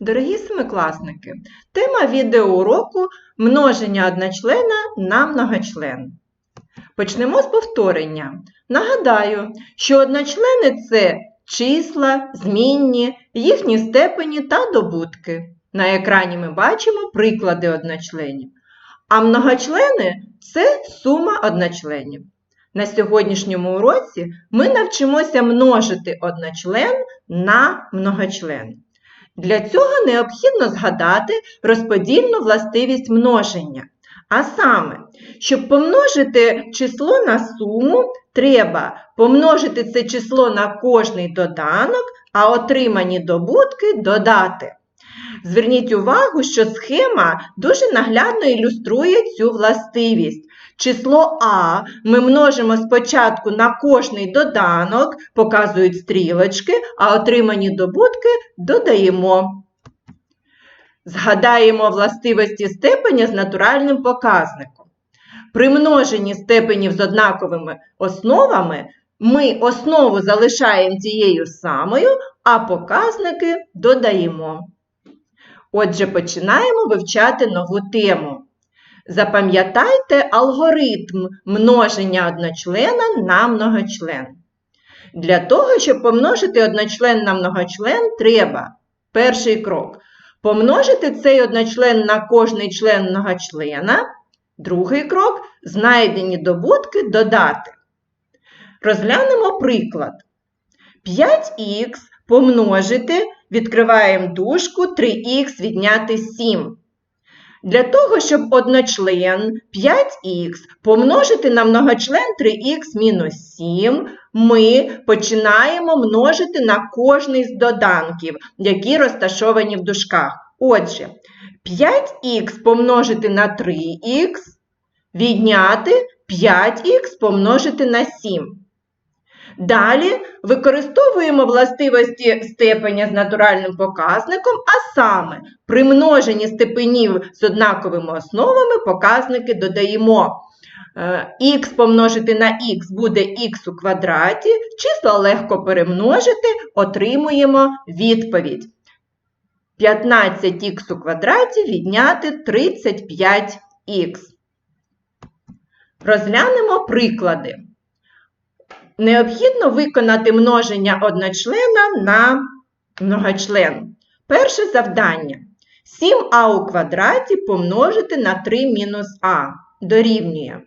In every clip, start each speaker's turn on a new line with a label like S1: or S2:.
S1: Дорогі семикласники, тема відеоуроку множення одночлена на многочлен. Почнемо з повторення. Нагадаю, що одночлени це числа, змінні, їхні степені та добутки. На екрані ми бачимо приклади одночленів. А многочлени це сума одночленів. На сьогоднішньому уроці ми навчимося множити одночлен на многочлен. Для цього необхідно згадати розподільну властивість множення. А саме, щоб помножити число на суму, треба помножити це число на кожний доданок, а отримані добутки додати. Зверніть увагу, що схема дуже наглядно ілюструє цю властивість. Число А ми множимо спочатку на кожний доданок, показують стрілочки, а отримані добутки додаємо. Згадаємо властивості степеня з натуральним показником. При множенні степенів з однаковими основами ми основу залишаємо тією самою, а показники додаємо. Отже, починаємо вивчати нову тему. Запам'ятайте алгоритм множення одночлена на многочлен. Для того, щоб помножити одночлен на многочлен, треба перший крок помножити цей одночлен на кожний член многочлена. Другий крок знайдені добутки додати. Розглянемо приклад. 5х помножити, відкриваємо дужку 3х відняти 7. Для того, щоб одночлен 5х помножити на многочлен 3х мінус 7, ми починаємо множити на кожний з доданків, які розташовані в дужках. Отже, 5х помножити на 3х, відняти 5х помножити на 7. Далі використовуємо властивості степеня з натуральним показником, а саме при множенні степенів з однаковими основами показники додаємо. Х помножити на х буде х у квадраті, числа легко перемножити, отримуємо відповідь. 15х у квадраті відняти 35х. Розглянемо приклади. Необхідно виконати множення одночлена на многочлен. Перше завдання. 7а у квадраті помножити на 3 мінус а дорівнює.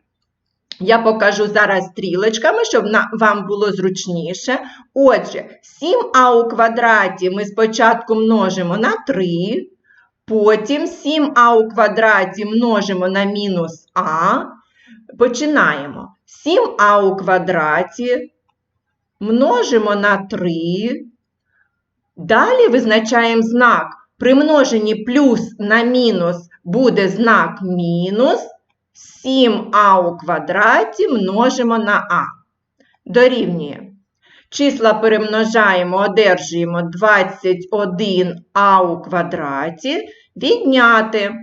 S1: Я покажу зараз стрілочками, щоб вам було зручніше. Отже, 7а у квадраті ми спочатку множимо на 3, потім 7а у квадраті множимо на мінус а. Починаємо. 7а у квадраті множимо на 3. Далі визначаємо знак. При множенні плюс на мінус буде знак мінус. 7а у квадраті множимо на а. Дорівнює. Числа перемножаємо, одержуємо 21а у квадраті. Відняти.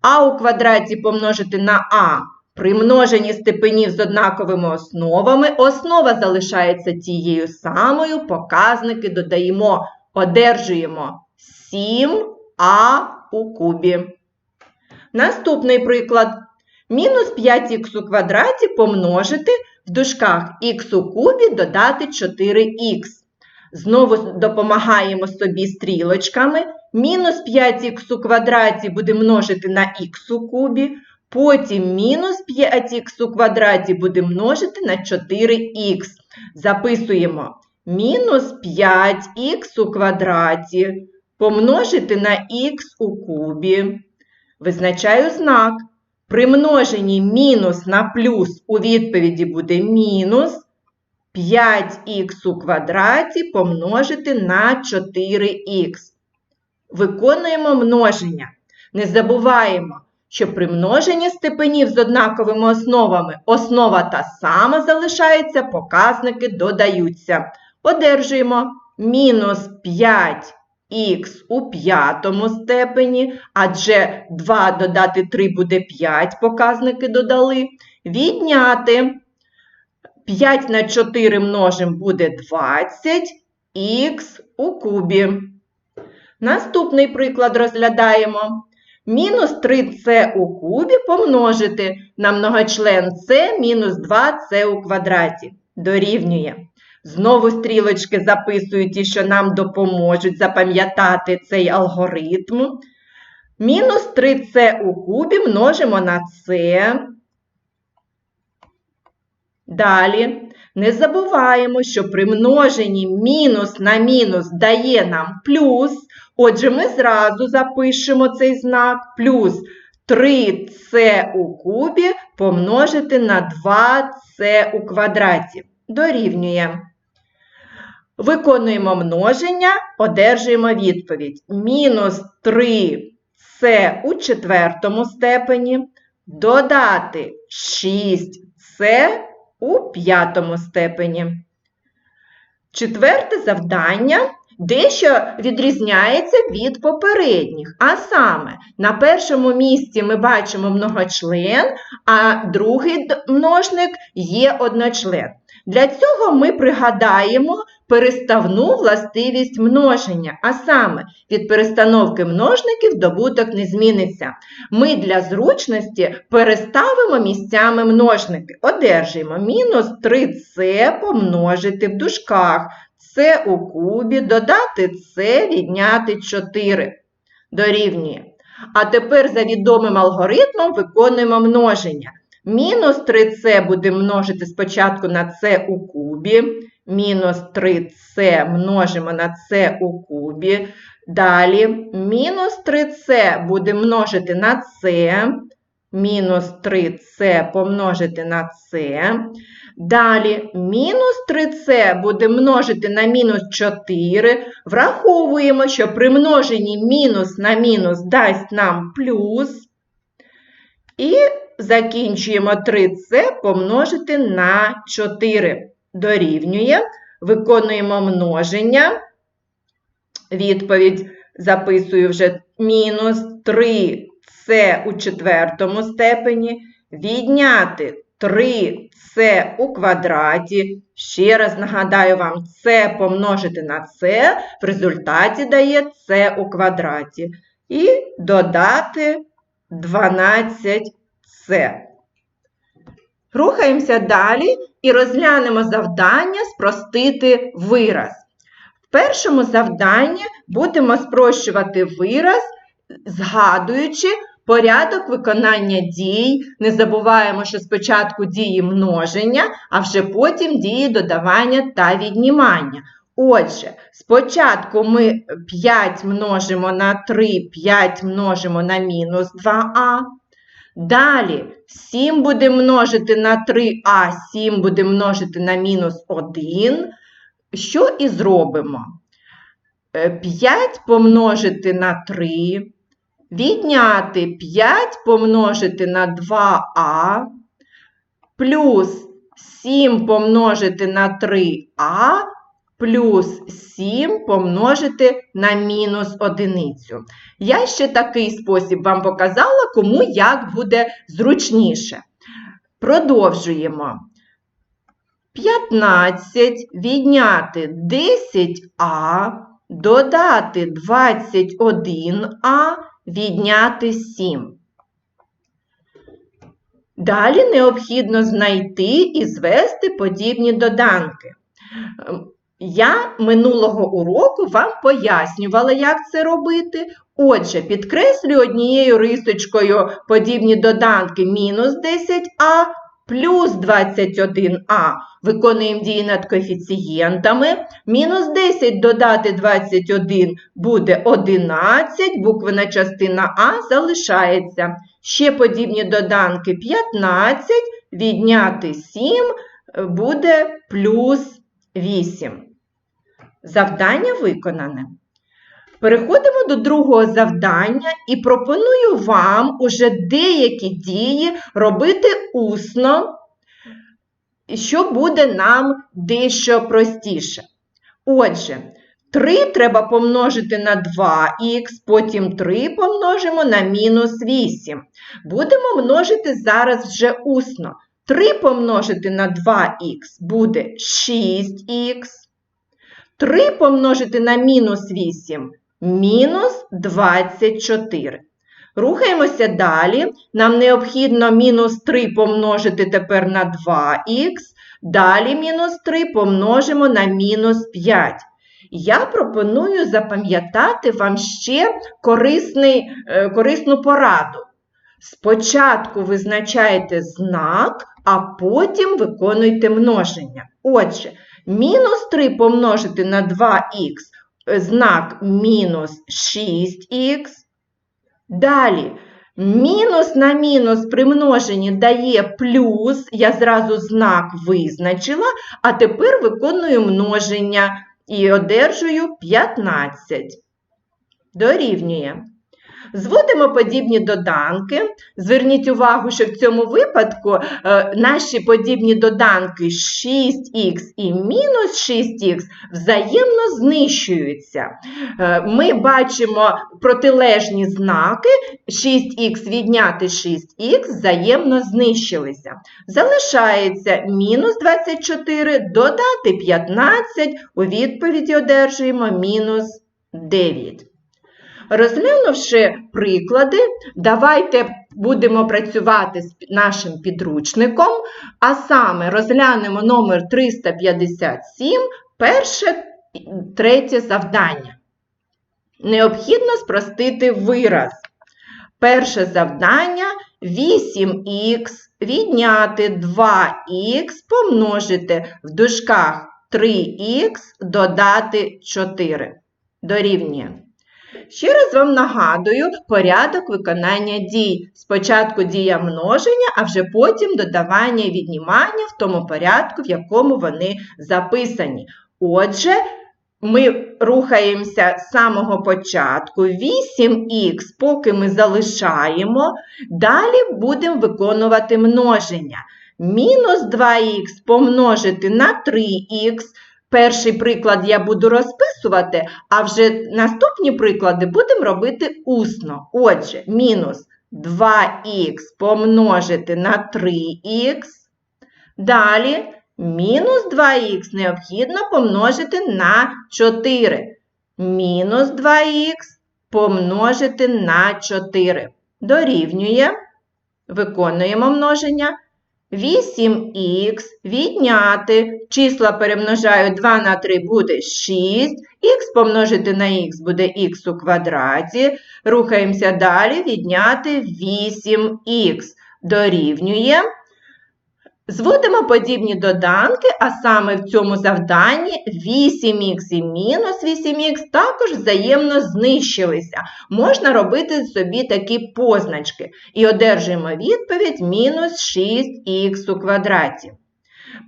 S1: А у квадраті помножити на а. При множенні степенів з однаковими основами основа залишається тією самою, показники додаємо, одержуємо 7а у кубі. Наступний приклад. Мінус 5х у квадраті помножити в дужках х у кубі додати 4х. Знову допомагаємо собі стрілочками. Мінус 5х у квадраті буде множити на х у кубі. Потім мінус 5х у квадраті буде множити на 4х. Записуємо мінус 5х у квадраті помножити на х у кубі. Визначаю знак. При множенні мінус на плюс у відповіді буде мінус 5х у квадраті помножити на 4х. Виконуємо множення. Не забуваємо, що при множенні степенів з однаковими основами основа та сама залишається, показники додаються. Одержуємо мінус 5 х у п'ятому степені, адже 2 додати 3 буде 5, показники додали. Відняти 5 на 4 множим буде 20 х у кубі. Наступний приклад розглядаємо. Мінус 3c у кубі помножити на многочлен c мінус 2c у квадраті. Дорівнює. Знову стрілочки записую ті, що нам допоможуть запам'ятати цей алгоритм. Мінус 3c у кубі множимо на c. Далі. Не забуваємо, що при множенні мінус на мінус дає нам плюс. Отже, ми зразу запишемо цей знак плюс 3c у кубі помножити на 2c у квадраті. Дорівнює. Виконуємо множення, одержуємо відповідь. Мінус 3c у четвертому степені, додати 6c у п'ятому степені. Четверте завдання дещо відрізняється від попередніх. А саме, на першому місці ми бачимо многочлен, а другий множник є одночлен. Для цього ми пригадаємо переставну властивість множення, а саме від перестановки множників добуток не зміниться. Ми для зручності переставимо місцями множники. Одержуємо мінус 3c помножити в дужках c у кубі, додати c, відняти 4. Дорівнює. А тепер за відомим алгоритмом виконуємо множення. Мінус 3c буде множити спочатку на c у кубі. Мінус 3c множимо на c у кубі. Далі мінус 3c буде множити на c. Мінус 3c помножити на c. Далі мінус 3c буде множити на мінус 4. Враховуємо, що при множенні мінус на мінус дасть нам плюс. І закінчуємо 3c помножити на 4. Дорівнює. Виконуємо множення. Відповідь записую вже мінус 3c у четвертому степені. Відняти 3c у квадраті. Ще раз нагадаю вам, c помножити на c, в результаті дає c у квадраті. І додати 12c. Рухаємося далі і розглянемо завдання спростити вираз. В першому завданні будемо спрощувати вираз, згадуючи порядок виконання дій. Не забуваємо, що спочатку дії множення, а вже потім дії додавання та віднімання. Отже, спочатку ми 5 множимо на 3, 5 множимо на мінус 2а. Далі 7 буде множити на 3а, 7 буде множити на мінус 1. Що і зробимо? 5 помножити на 3, відняти 5 помножити на 2а, плюс 7 помножити на 3а, плюс 7 помножити на мінус одиницю. Я ще такий спосіб вам показала, кому як буде зручніше. Продовжуємо. 15 відняти 10а, додати 21а, відняти 7. Далі необхідно знайти і звести подібні доданки. Я минулого уроку вам пояснювала, як це робити. Отже, підкреслю однією рисочкою подібні доданки мінус 10а плюс 21а. Виконуємо дії над коефіцієнтами. Мінус 10 додати 21 буде 11, буквена частина А залишається. Ще подібні доданки 15, відняти 7 буде плюс 8. Завдання виконане. Переходимо до другого завдання і пропоную вам уже деякі дії робити усно, що буде нам дещо простіше. Отже, 3 треба помножити на 2х, потім 3 помножимо на мінус 8. Будемо множити зараз вже усно. 3 помножити на 2х буде 6х. 3 помножити на мінус 8 мінус 24. Рухаємося далі. Нам необхідно мінус 3 помножити тепер на 2х. Далі мінус 3 помножимо на мінус 5. Я пропоную запам'ятати вам ще корисний, е, корисну пораду. Спочатку визначайте знак, а потім виконуйте множення. Отже, мінус 3 помножити на 2х, е, знак мінус 6х. Далі, мінус на мінус при множенні дає плюс, я зразу знак визначила, а тепер виконую множення і одержую 15. Дорівнює. Зводимо подібні доданки. Зверніть увагу, що в цьому випадку е, наші подібні доданки 6х і мінус 6х взаємно знищуються. Е, ми бачимо протилежні знаки 6х відняти 6х взаємно знищилися. Залишається мінус 24, додати 15, у відповіді одержуємо мінус 9. Розглянувши приклади, давайте будемо працювати з нашим підручником, а саме розглянемо номер 357, перше третє завдання. Необхідно спростити вираз. Перше завдання 8х відняти 2х помножити в дужках 3х додати 4. Дорівнює. Ще раз вам нагадую порядок виконання дій. Спочатку дія множення, а вже потім додавання і віднімання в тому порядку, в якому вони записані. Отже, ми рухаємося з самого початку. 8х, поки ми залишаємо, далі будемо виконувати множення. Мінус 2х помножити на 3х. Перший приклад я буду розписувати, а вже наступні приклади будемо робити усно. Отже, мінус 2х помножити на 3х. Далі мінус 2х необхідно помножити на 4. Мінус 2х помножити на 4. Дорівнює. Виконуємо множення. 8х відняти, числа перемножаю 2 на 3 буде 6, х помножити на х буде х у квадраті. Рухаємося далі, відняти 8х дорівнює. Зводимо подібні доданки, а саме в цьому завданні 8х і мінус 8х також взаємно знищилися. Можна робити собі такі позначки. І одержуємо відповідь мінус 6х у квадраті.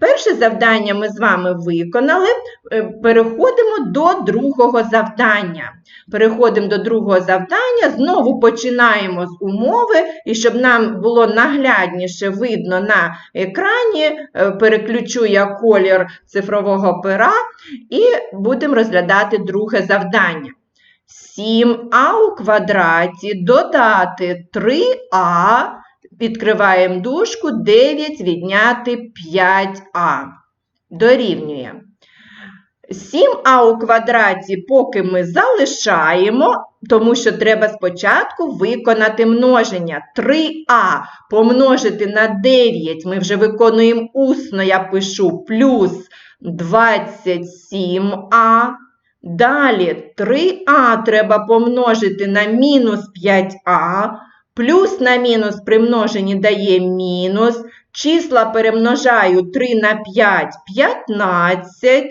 S1: Перше завдання ми з вами виконали. Е, переходимо до другого завдання. Переходимо до другого завдання, знову починаємо з умови, і щоб нам було наглядніше видно на екрані, е, переключу я колір цифрового пера і будемо розглядати друге завдання. 7а у квадраті додати 3а Відкриваємо дужку 9 відняти 5а. Дорівнює. 7а у квадраті, поки ми залишаємо, тому що треба спочатку виконати множення. 3а помножити на 9, ми вже виконуємо усно, я пишу плюс 27а. Далі 3а треба помножити на мінус 5а. Плюс на мінус при множенні дає мінус. Числа перемножаю 3 на 5 15,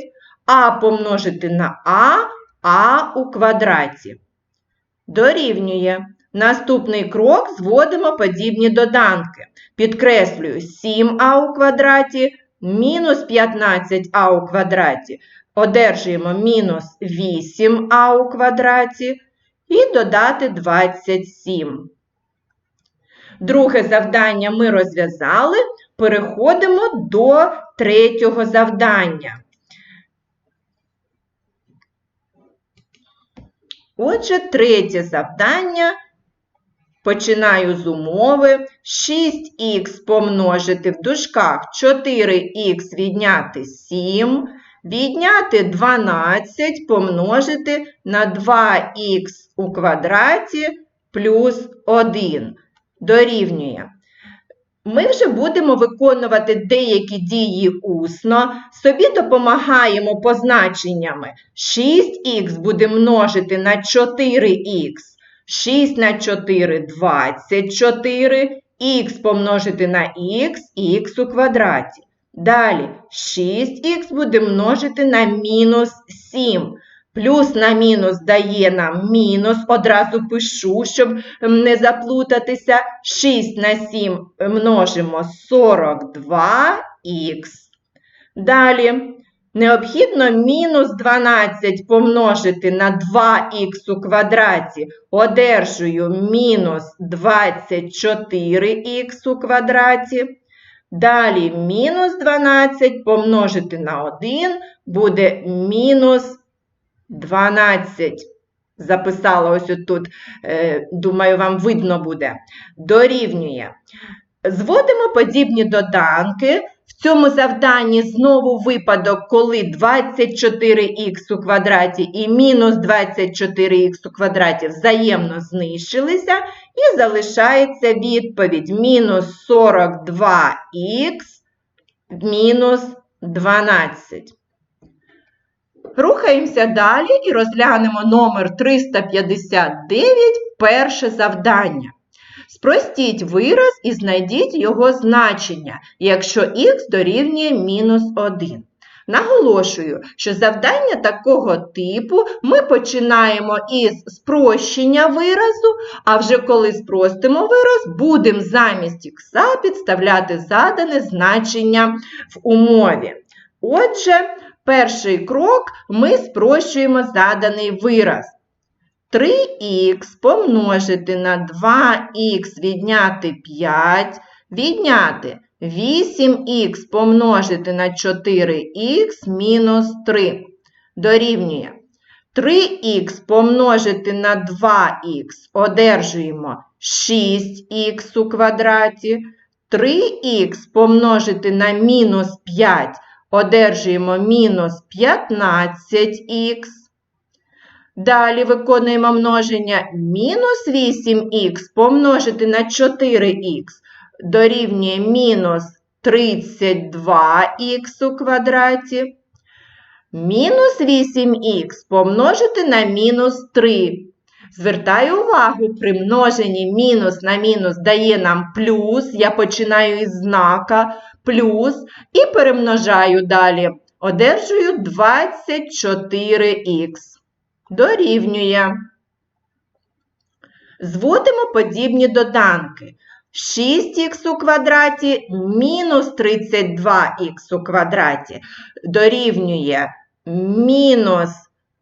S1: а помножити на а, а у квадраті. Дорівнює. Наступний крок зводимо подібні доданки. Підкреслюю 7а у квадраті, мінус 15а у квадраті. Одержуємо мінус 8а у квадраті і додати 27. Друге завдання ми розв'язали. Переходимо до третього завдання. Отже, третє завдання. Починаю з умови. 6х помножити в дужках 4х відняти 7, Відняти 12 помножити на 2х у квадраті плюс 1 дорівнює. Ми вже будемо виконувати деякі дії усно, собі допомагаємо позначеннями. 6х буде множити на 4х, 6 на 4 – 24, х помножити на х, х у квадраті. Далі 6х буде множити на мінус 7. Плюс на мінус дає нам мінус, одразу пишу, щоб не заплутатися. 6 на 7 множимо 42х. Далі необхідно мінус 12 помножити на 2х у квадраті. Одержую мінус 24х у квадраті. Далі мінус 12 помножити на 1 буде мінус 12. Записала ось тут, е, думаю, вам видно буде. Дорівнює. Зводимо подібні доданки. В цьому завданні знову випадок, коли 24х у квадраті і мінус 24х у квадраті взаємно знищилися, і залишається відповідь мінус 42х мінус 12. Рухаємося далі і розглянемо номер 359, перше завдання. Спростіть вираз і знайдіть його значення, якщо х дорівнює мінус 1. Наголошую, що завдання такого типу ми починаємо із спрощення виразу, а вже коли спростимо вираз, будемо замість х підставляти задане значення в умові. Отже, перший крок ми спрощуємо заданий вираз. 3х помножити на 2х відняти 5, відняти 8х помножити на 4х мінус 3 дорівнює. 3х помножити на 2х одержуємо 6х у квадраті. 3х помножити на мінус 5 одержуємо мінус 15х. Далі виконуємо множення мінус 8х помножити на 4х дорівнює мінус 32х у квадраті. Мінус 8х помножити на мінус 3. Звертаю увагу, при множенні мінус на мінус дає нам плюс. Я починаю із знака плюс і перемножаю далі. Одержую 24х. Дорівнює. Зводимо подібні доданки. 6х у квадраті мінус 32х у квадраті дорівнює мінус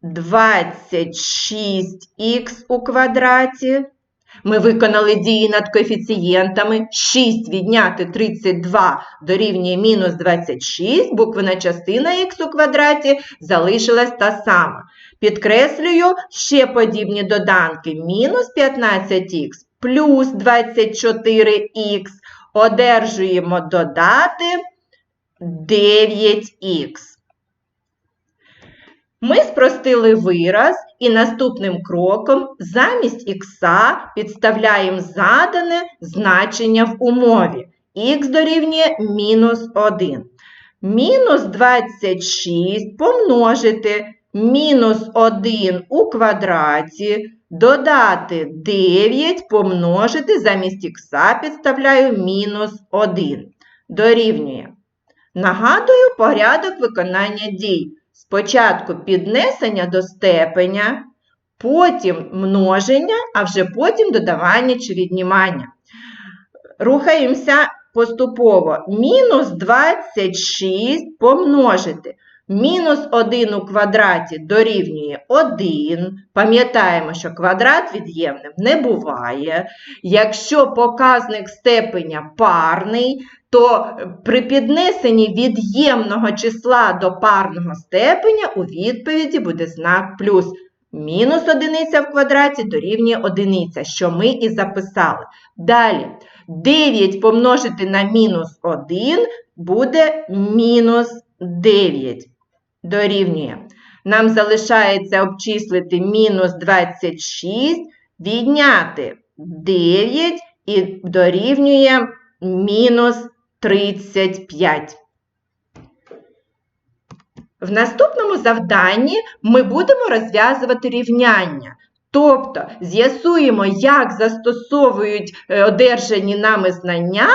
S1: 26х у квадраті. Ми виконали дії над коефіцієнтами. 6 відняти 32 дорівнює мінус 26, буквена частина х у квадраті залишилась та сама. Підкреслюю ще подібні доданки. Мінус 15х плюс 24х. Одержуємо додати 9х. Ми спростили вираз і наступним кроком замість х підставляємо задане значення в умові. х дорівнює мінус 1. Мінус 26 помножити мінус 1 у квадраті, додати 9 помножити замість х підставляю мінус 1. Дорівнює. Нагадую порядок виконання дій. Спочатку піднесення до степеня, потім множення, а вже потім додавання чи віднімання. Рухаємося поступово. Мінус 26 помножити. Мінус 1 у квадраті дорівнює 1. Пам'ятаємо, що квадрат від'ємним не буває. Якщо показник степеня парний, то при піднесенні від'ємного числа до парного степеня у відповіді буде знак плюс. Мінус одиниця в квадраті дорівнює одиниця, що ми і записали. Далі 9 помножити на мінус 1 буде мінус 9. Дорівнює. Нам залишається обчислити мінус 26, відняти 9 і дорівнює мінус 35. В наступному завданні ми будемо розв'язувати рівняння. Тобто з'ясуємо, як застосовують е, одержані нами знання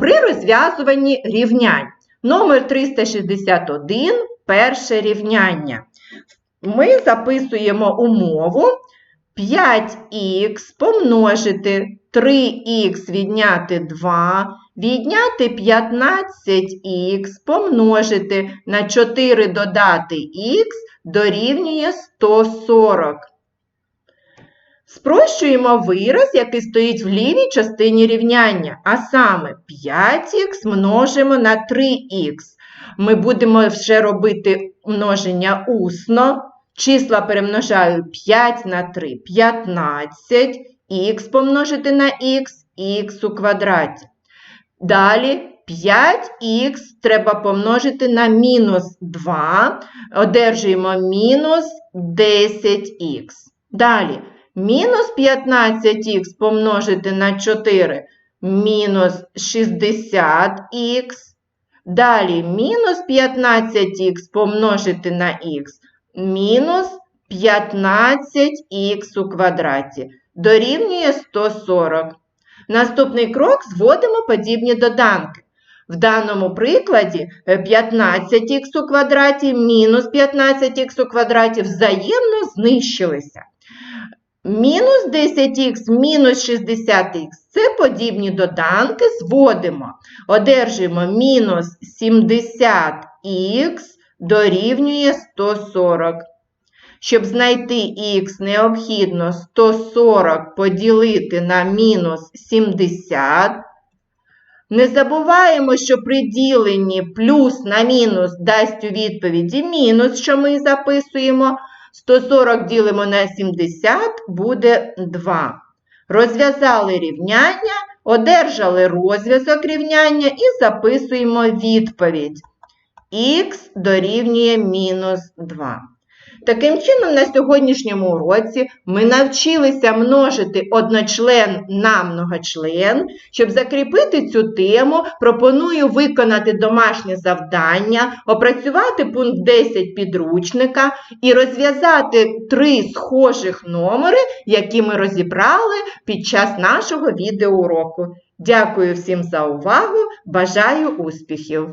S1: при розв'язуванні рівнянь. Номер 361 перше рівняння. Ми записуємо умову 5х помножити 3х відняти 2, відняти 15х помножити на 4 додати х дорівнює 140. Спрощуємо вираз, який стоїть в лівій частині рівняння, а саме 5х множимо на 3х. Ми будемо вже робити множення усно. Числа перемножаю 5 на 3 – 15, х помножити на х, х у квадраті. Далі 5х треба помножити на мінус 2, одержуємо мінус 10х. Далі мінус 15х помножити на 4 мінус 60х. Далі мінус 15х помножити на х мінус 15х у квадраті дорівнює 140. Наступний крок зводимо подібні доданки. В даному прикладі 15х у квадраті мінус 15х у квадраті взаємно знищилися. Мінус 10х мінус 60х це подібні доданки, зводимо. Одержуємо мінус 70х дорівнює 140. Щоб знайти х, необхідно 140 поділити на мінус 70. Не забуваємо, що при діленні плюс на мінус дасть у відповіді мінус, що ми записуємо. 140 ділимо на 70 буде 2. Розв'язали рівняння, одержали розв'язок рівняння і записуємо відповідь. Х дорівнює мінус 2. Таким чином, на сьогоднішньому уроці ми навчилися множити одночлен на многочлен. Щоб закріпити цю тему, пропоную виконати домашнє завдання, опрацювати пункт 10 підручника і розв'язати три схожих номери, які ми розібрали під час нашого відеоуроку. Дякую всім за увагу! Бажаю успіхів!